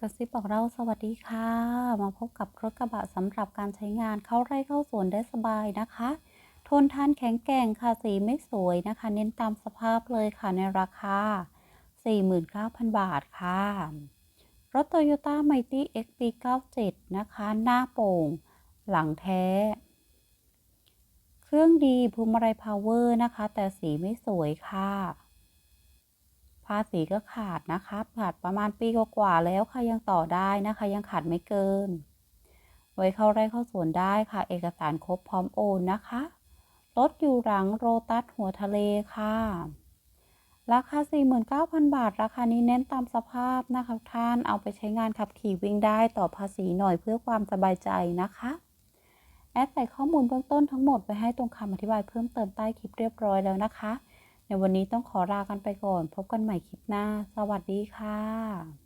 กระซิบบอกเราสวัสดีค่ะ มาพบกับรถกระบะสำหรับการใช้งานเข้าไร่เข้าสวนได้สบายนะคะ ทนทานแข็งแกร่งค่ะสีไม่สวยนะคะ เน้นตามสภาพเลยค่ะในราคา 49,000 บาทค่ะ รถ Toyota Mighty XP 97 นะคะ หน้าโป่ง หลังแท้ เครื่องดีภูมิไรพาวเวอร์นะคะ แต่สีไม่สวยค่ะ ภาษีก็ขาดนะคะขาดประมาณปีกว่าแล้วค่ะยังต่อได้นะคะ ยังขาดไม่เกิน ไว้เข้าไร่เข้าสวนได้ค่ะ เอกสารครบพร้อมโอนนะคะรถอยู่หลังโรตัสหัวทะเลค่ะ ราคา 49,000 บาท ราคานี้เน้นตามสภาพนะคะท่านเอาไปใช้งานขับขี่วิ่งได้ต่อภาษีหน่อยเพื่อความสบายใจนะคะแอดใส่ข้อมูลเบื้องต้นทั้งหมดไปให้ตรงคำอธิบายเพิ่มเติมใต้คลิปเรียบร้อยแล้วนะคะ ในวันนี้ต้องขอลากันไปก่อน พบกันใหม่คลิปหน้า สวัสดีค่ะ